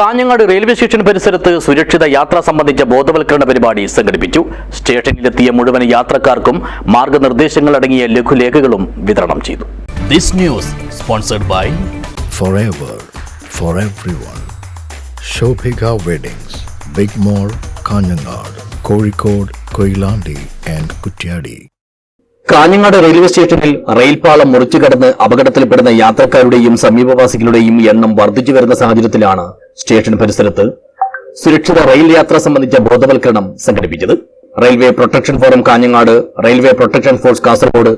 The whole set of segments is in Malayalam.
കാഞ്ഞങ്ങാട് റെയിൽവേ സ്റ്റേഷൻ പരിസരത്ത് സുരക്ഷിത യാത്ര സംബന്ധിച്ച ബോധവൽക്കരണ പരിപാടി സംഘടിപ്പിച്ചു. സ്റ്റേഷനിലെത്തിയ മുഴുവൻ യാത്രക്കാർക്കും മാർഗനിർദ്ദേശങ്ങൾ അടങ്ങിയ ലഘുലേഖകളും വിതരണം ചെയ്തു. This news sponsored by Kozhikode, Koilandi and Kutyadi. Kanhangad railway സ്റ്റേഷനിൽ റെയിൽപാളം മുറിച്ചു കടന്ന് അപകടത്തിൽപ്പെടുന്ന യാത്രക്കാരുടെയും സമീപവാസികളുടെയും എണ്ണം വർദ്ധിച്ചു വരുന്ന സാഹചര്യത്തിലാണ് സ്റ്റേഷൻ പരിസരത്ത് സുരക്ഷിത റെയിൽ യാത്ര സംബന്ധിച്ച ബോധവൽക്കരണം സംഘടിപ്പിച്ചത്. Railway protection forum Kanhangad railway protection force Kasaragod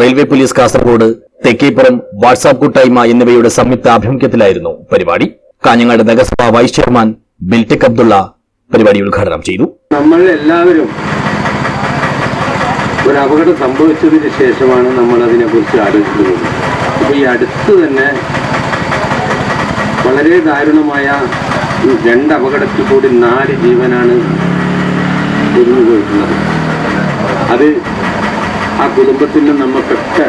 railway police Kasaragod Thekkeppuram WhatsApp കൂട്ടായ്മ എന്നിവയുടെ സംയുക്ത ആഭിമുഖ്യത്തിലായിരുന്നു പരിപാടി. കാഞ്ഞങ്ങാട് നഗരസഭാ വൈസ് ചെയർമാൻ ബിൽടെക് അബ്ദുള്ള പരിപാടി ഉദ്ഘാടനം ചെയ്തു. നമ്മൾ എല്ലാവരും ഒരു അപകടം സംഭവിച്ചതിന് ശേഷമാണ് നമ്മൾ അതിനെക്കുറിച്ച് ആലോചിക്കുന്നത്. അപ്പോൾ ഈ അടുത്ത് തന്നെ വളരെ ദാരുണമായ രണ്ട് അപകടത്തിൽ കൂടി നാല് ജീവനാണ് ഒഴിഞ്ഞു പോയിട്ടുള്ളത് അത് ആ കുടുംബത്തിന് നമുക്കൊക്കെ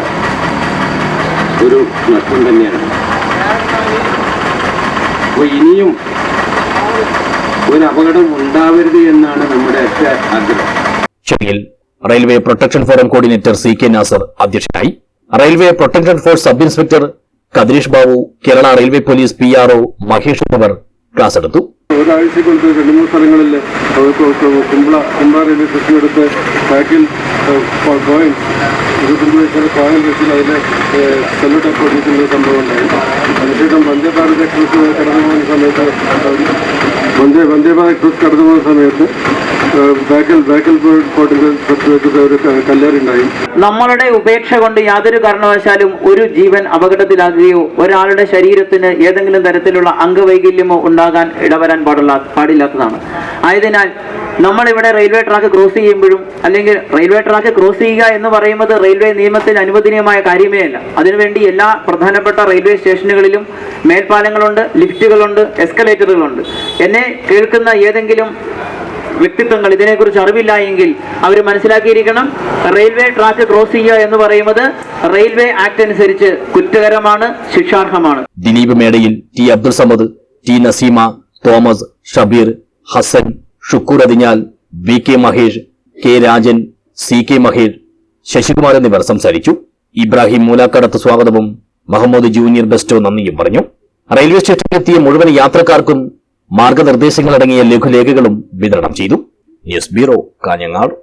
ഒരു നഷ്ടം തന്നെയാണ്. അപ്പോൾ ഇനിയും ഒരു അപകടം ഉണ്ടാവരുത് എന്നാണ് നമ്മുടെ ആഗ്രഹം. Railway protection forum coordinator C K Nasar അധ്യക്ഷനായി. Railway protection force sub inspector Kadireesh Babu Kerala railway police P R O Mahesh എന്നിവർ ക്ലാസ് എടുത്തു. ഒരാഴ്ച കൊണ്ട് രണ്ട് മൂന്ന് സ്ഥലങ്ങളിൽ കുമ്പള കുമ്പള റെയിൽവേ സ്റ്റേഷൻ എടുത്ത് ബാക്കിൽ കോയിൻ ഇരുപത്തഞ്ച് വയസ്സിൽ കോയിൻ വെച്ചിൽ അതിൽ സെല്ലോ ടെപ്പ് സംഭവം അതിനുശേഷം വന്ദേ ഭാരത് എക്സ്പ്രസ് കടന്നു പോകുന്ന സമയത്ത് വന്ദേ വന്ദേ ഭാരത് എക്സ്പ്രസ് കടന്നു പോകുന്ന സമയത്ത് നമ്മളുടെ ഉപേക്ഷ കൊണ്ട് യാതൊരു കാരണവശാലും ഒരു ജീവൻ അപകടത്തിലാകുകയോ ഒരാളുടെ ശരീരത്തിന് ഏതെങ്കിലും തരത്തിലുള്ള അംഗവൈകല്യമോ ഉണ്ടാകാൻ ഇടവരാൻ പാടുള്ള പാടില്ലാത്തതാണ്. ആയതിനാൽ നമ്മളിവിടെ റെയിൽവേ ട്രാക്ക് ക്രോസ് ചെയ്യുമ്പോഴും അല്ലെങ്കിൽ റെയിൽവേ ട്രാക്ക് ക്രോസ് ചെയ്യുക എന്ന് പറയുന്നത് റെയിൽവേ നിയമത്തിൽ അനുവദനീയമായ കാര്യമേ അല്ല. അതിനുവേണ്ടി എല്ലാ പ്രധാനപ്പെട്ട റെയിൽവേ സ്റ്റേഷനുകളിലും മേൽപ്പാലങ്ങളുണ്ട് ലിഫ്റ്റുകളുണ്ട് എസ്കലേറ്ററുകളുണ്ട്. എന്നെ കേൾക്കുന്ന ഏതെങ്കിലും വ്യക്തിത്വങ്ങൾ ഇതിനെക്കുറിച്ച് അറിവില്ല എങ്കിൽ അവർ മനസ്സിലാക്കിയിരിക്കണം റെയിൽവേ ട്രാക്ക് ക്രോസ് ചെയ്യുക എന്ന് പറയുന്നത് റെയിൽവേ ആക്ട് അനുസരിച്ച് കുറ്റകരമാണ് ശിക്ഷാർഹമാണ്. Dileep Medayil T Abdul Samad T Naseema Thomas Shabeer Hasan Shukoor Athinhal V K Mahesh K Rajan C K Mahesh Sasikumar എന്നിവർ സംസാരിച്ചു. ഇബ്രാഹിം മൂലാക്കടത്ത് സ്വാഗതവും മുഹമ്മദ് ജൂനിയർ ബെസ്റ്റോ നന്ദിയും പറഞ്ഞു. റെയിൽവേ സ്റ്റേഷനിലെത്തിയ മുഴുവൻ യാത്രക്കാർക്കും മാർഗനിർദ്ദേശങ്ങളടങ്ങിയ ലഘുലേഖകളും വിതരണം ചെയ്തു. News bureau Kanhangad.